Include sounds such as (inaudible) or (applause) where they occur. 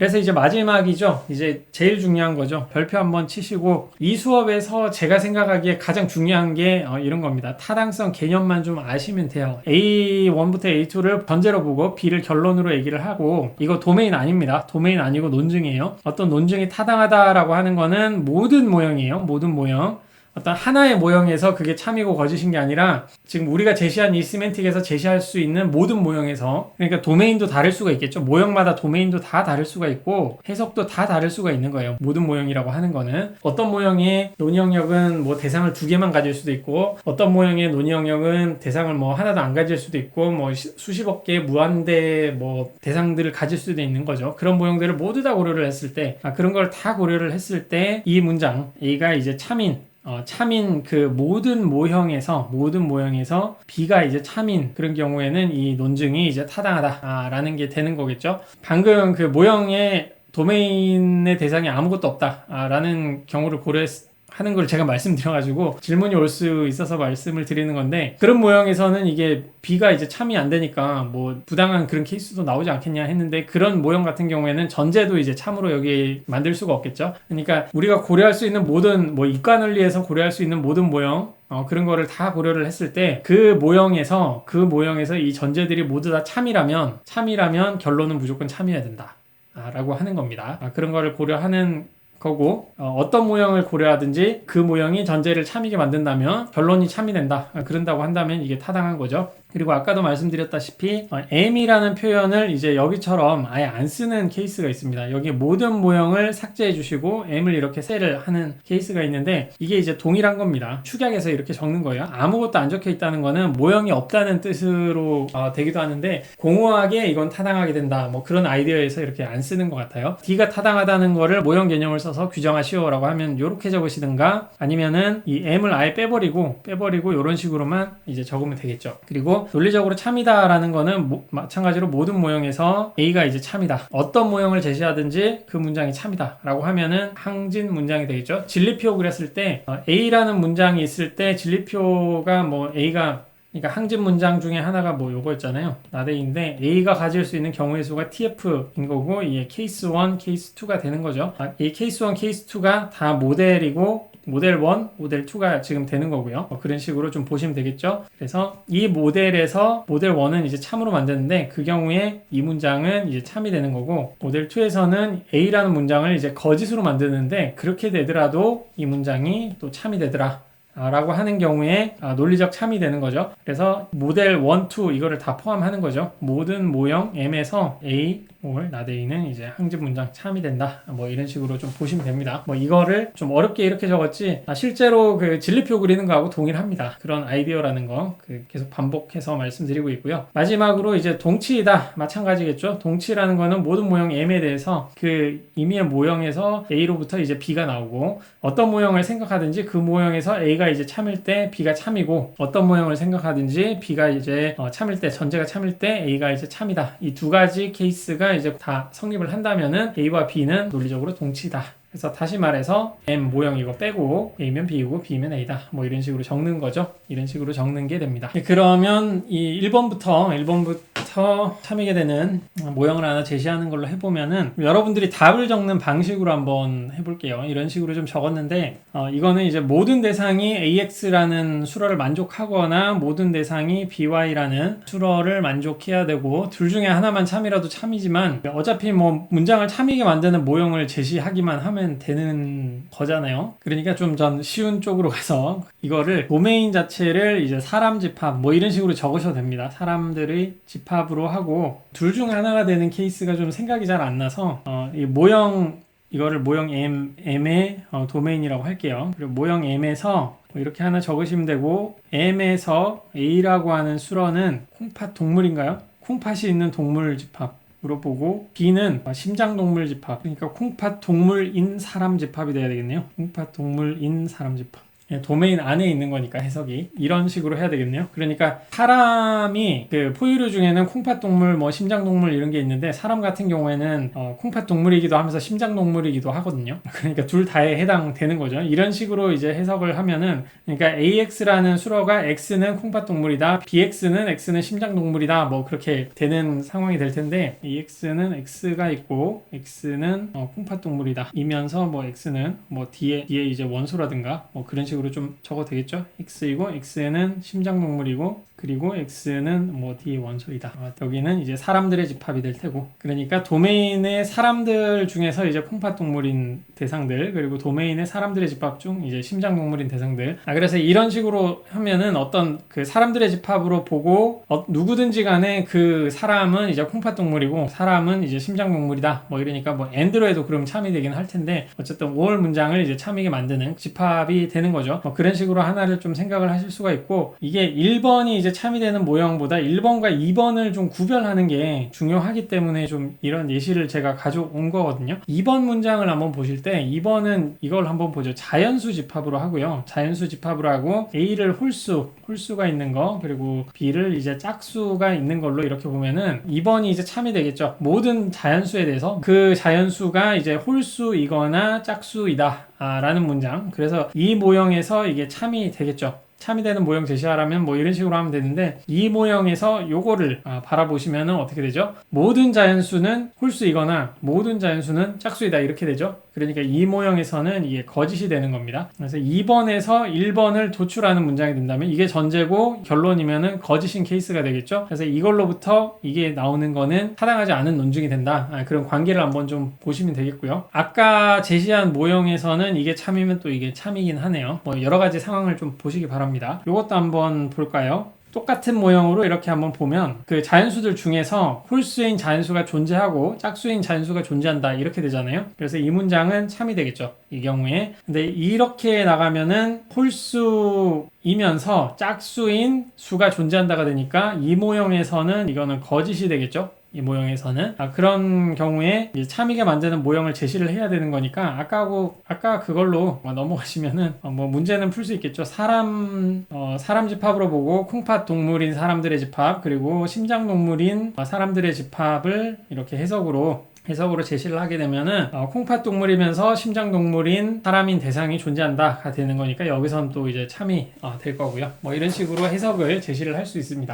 그래서 이제 마지막이죠. 이제 제일 중요한 거죠. 별표 한번 치시고 이 수업에서 제가 생각하기에 가장 중요한 게 어, 이런 겁니다. 타당성 개념만 좀 아시면 돼요. A1부터 A2를 전제로 보고 B를 결론으로 얘기를 하고 이거 도메인 아닙니다. 도메인 아니고 논증이에요. 어떤 논증이 타당하다라고 하는 거는 모든 모형이에요. 모든 모형. 어떤 하나의 모형에서 그게 참이고 거짓인 게 아니라 지금 우리가 제시한 이 시멘틱에서 제시할 수 있는 모든 모형에서 그러니까 도메인도 다를 수가 있겠죠. 모형마다 도메인도 다 다를 수가 있고 해석도 다 다를 수가 있는 거예요. 모든 모형이라고 하는 거는 어떤 모형의 논의 영역은 뭐 대상을 두 개만 가질 수도 있고 어떤 모형의 논의 영역은 대상을 뭐 하나도 안 가질 수도 있고 뭐 시- 수십억 개의 무한대 뭐 대상들을 가질 수도 있는 거죠. 그런 모형들을 모두 다 고려를 했을 때 아, 그런 걸 다 고려를 했을 때 이 문장 A가 이제 참인 어, 참인 그 모든 모형에서 모든 모형에서 B가 이제 참인 그런 경우에는 이 논증이 이제 타당하다라는 게 되는 거겠죠. 방금 그 모형의 도메인의 대상이 아무것도 없다라는 경우를 고려했. 하는 걸 제가 말씀드려가지고 질문이 올 수 있어서 말씀을 드리는 건데 그런 모형에서는 이게 B가 이제 참이 안 되니까 뭐 부당한 그런 케이스도 나오지 않겠냐 했는데 그런 모형 같은 경우에는 전제도 이제 참으로 여기 만들 수가 없겠죠. 그러니까 우리가 고려할 수 있는 모든 뭐 이과 논리에서 고려할 수 있는 모든 모형 어, 그런 거를 다 고려를 했을 때 그 모형에서 그 모형에서 이 전제들이 모두 다 참이라면 참이라면 결론은 무조건 참이어야 된다. 아, 라고 하는 겁니다. 아, 그런 거를 고려하는 거고 어, 떤 모형을 고려하든지 그 모형이 전제를 참이게 만든다면 결론이 참이 된다. 아, 그런다고 한다면 이게 타당한 거죠. 그리고 아까도 말씀드렸다시피 어, M이라는 표현을 이제 여기처럼 아예 안 쓰는 케이스가 있습니다. 여기 모든 모형을 삭제해 주시고 M을 이렇게 셀을 하는 케이스가 있는데 이게 이제 동일한 겁니다. 축약해서 이렇게 적는 거예요. 아무것도 안 적혀 있다는 거는 모형이 없다는 뜻으로 어, 되기도 하는데 공허하게 이건 타당하게 된다. 뭐 그런 아이디어에서 이렇게 안 쓰는 것 같아요. D가 타당하다는 거를 모형 개념을 써서 규정하시오라고 하면 이렇게 적으시든가 아니면은 이 M을 아예 빼버리고 빼버리고 이런 식으로만 이제 적으면 되겠죠. 그리고 논리적으로 참이다라는 거는 모- 마찬가지로 모든 모형에서 A가 이제 참이다. 어떤 모형을 제시하든지 그 문장이 참이다라고 하면은 항진 문장이 되겠죠. 진리표 그랬을 때 어, A라는 문장이 있을 때 진리표가 뭐 A가 그러니까 항진 문장 중에 하나가 뭐 요거였잖아요. 나대인데 A가 가질 수 있는 경우의 수가 TF인 거고 이게 케이스 1, 케이스 2가 되는 거죠. 아, 이 케이스 1, 케이스 2가 다 모델이고 모델 1, 모델 2가 지금 되는 거고요. 뭐 그런 식으로 좀 보시면 되겠죠. 그래서 이 모델에서 모델 1은 이제 참으로 만드는데 그 경우에 이 문장은 이제 참이 되는 거고 모델 2에서는 A라는 문장을 이제 거짓으로 만드는데 그렇게 되더라도 이 문장이 또 참이 되더라. 아, 라고 하는 경우에 아, 논리적 참이 되는 거죠. 그래서 모델 1, 2 이거를 다 포함하는 거죠. 모든 모형 M에서 A not A는 이제 항진 문장 참이 된다. 뭐 이런 식으로 좀 보시면 됩니다. 뭐 이거를 좀 어렵게 이렇게 적었지 아, 실제로 그 진리표 그리는 거하고 동일합니다. 그런 아이디어라는 거 그 계속 반복해서 말씀드리고 있고요. 마지막으로 이제 동치이다 마찬가지겠죠. 동치라는 거는 모든 모형 M에 대해서 그 이미의 모형에서 A로부터 이제 B가 나오고 어떤 모형을 생각하든지 그 모형에서 A가 이제 참일 때 B가 참이고 어떤 모형을 생각하든지 B가 이제 어, 참일 때 전제가 참일 때 A가 이제 참이다. 이 두 가지 케이스가 이제 다 성립을 한다면은 A와 B는 논리적으로 동치다. 그래서 다시 말해서 M 모형 이거 빼고 A면 B이고 B면 A다. 뭐 이런 식으로 적는 거죠. 이런 식으로 적는 게 됩니다. 네, 그러면 이 1번부터 1번부터 참이게 되는 모형을 하나 제시하는 걸로 해보면은 여러분들이 답을 적는 방식으로 한번 해볼게요. 이런 식으로 좀 적었는데 어, 이거는 이제 모든 대상이 AX라는 수러를 만족하거나 모든 대상이 BY라는 수러를 만족해야 되고 둘 중에 하나만 참이라도 참이지만 어차피 뭐 문장을 참이게 만드는 모형을 제시하기만 하면 되는 거잖아요. 그러니까 좀 전 쉬운 쪽으로 가서 이거를 도메인 자체를 이제 사람 집합 뭐 이런 식으로 적으셔도 됩니다. 사람들의 집합으로 하고 둘 중 하나가 되는 케이스가 좀 생각이 잘 안 나서 어, 이 모형 이거를 모형 M, M의 어, 도메인이라고 할게요. 그리고 모형 M에서 뭐 이렇게 하나 적으시면 되고 M에서 A라고 하는 수러는 콩팥 동물인가요? 콩팥이 있는 동물 집합 으로 보고 B는 심장 동물 집합 그러니까 콩팥 동물인 사람 집합이 돼야 되겠네요. 콩팥 동물인 사람 집합 예, 도메인 안에 있는 거니까 해석이 이런 식으로 해야 되겠네요. 그러니까 사람이 그 포유류 중에는 콩팥동물, 뭐 심장동물 이런 게 있는데 사람 같은 경우에는 어, 콩팥동물이기도 하면서 심장동물이기도 하거든요. (laughs) 그러니까 둘 다에 해당되는 거죠. 이런 식으로 이제 해석을 하면은 그러니까 AX라는 수로가 X는 콩팥동물이다, BX는 X는 심장동물이다, 뭐 그렇게 되는 상황이 될 텐데 AX는 X가 있고 X는 어, 콩팥동물이다. 이면서 뭐 X는 뭐 뒤에 뒤에 이제 원소라든가 뭐 그런 식으로 좀 적어 도 되겠죠. X이고 X는 심장 동물이고 그리고 X는 뭐 D 원소이다. 어, 여기는 이제 사람들의 집합이 될 테고. 그러니까 도메인의 사람들 중에서 이제 콩팥 동물인 대상들 그리고 도메인의 사람들의 집합 중 이제 심장 동물인 대상들. 아 그래서 이런 식으로 하면은 어떤 그 사람들의 집합으로 보고 어, 누구든지 간에 그 사람은 이제 콩팥 동물이고 사람은 이제 심장 동물이다. 뭐 이러니까 뭐 엔드로에도 그럼 참이 되긴 할 텐데 어쨌든 올 문장을 이제 참이게 만드는 집합이 되는 거죠. 뭐 그런 식으로 하나를 좀 생각을 하실 수가 있고 이게 1번이 이제 참이 되는 모형보다 1번과 2번을 좀 구별하는 게 중요하기 때문에 좀 이런 예시를 제가 가져온 거거든요. 2번 문장을 한번 보실 때 2번은 이걸 한번 보죠. 자연수 집합으로 하고요. 자연수 집합으로 하고 A를 홀수, 홀수가 있는 거 그리고 B를 이제 짝수가 있는 걸로 이렇게 보면은 2번이 이제 참이 되겠죠. 모든 자연수에 대해서 그 자연수가 이제 홀수이거나 짝수이다. 아, 라는 문장. 그래서 이 모형에서 이게 참이 되겠죠. 참이 되는 모형 제시하라면 뭐 이런 식으로 하면 되는데 이 모형에서 요거를 아, 바라보시면은 어떻게 되죠? 모든 자연수는 홀수이거나 모든 자연수는 짝수이다 이렇게 되죠. 그러니까 이 모형에서는 이게 거짓이 되는 겁니다. 그래서 2번에서 1번을 도출하는 문장이 된다면 이게 전제고 결론이면은 거짓인 케이스가 되겠죠. 그래서 이걸로부터 이게 나오는 거는 타당하지 않은 논증이 된다. 아, 그런 관계를 한번 좀 보시면 되겠고요. 아까 제시한 모형에서는 이게 참이면 또 이게 참이긴 하네요. 뭐 여러 가지 상황을 좀 보시기 바랍니다. 이것도 한번 볼까요? 똑같은 모형으로 이렇게 한번 보면 그 자연수들 중에서 홀수인 자연수가 존재하고 짝수인 자연수가 존재한다 이렇게 되잖아요. 그래서 이 문장은 참이 되겠죠. 이 경우에. 근데 이렇게 나가면은 홀수이면서 짝수인 수가 존재한다가 되니까 이 모형에서는 이거는 거짓이 되겠죠. 이 모형에서는 아, 그런 경우에 참이가 만드는 모형을 제시를 해야 되는 거니까 아까하고 아까 그걸로 뭐 넘어가시면은 어, 뭐 문제는 풀 수 있겠죠 사람 어, 사람 집합으로 보고 콩팥 동물인 사람들의 집합 그리고 심장 동물인 어, 사람들의 집합을 이렇게 해석으로 해석으로 제시를 하게 되면은 어, 콩팥 동물이면서 심장 동물인 사람인 대상이 존재한다가 되는 거니까 여기선 또 이제 참이 어, 될 거고요. 뭐 이런 식으로 해석을 제시를 할 수 있습니다.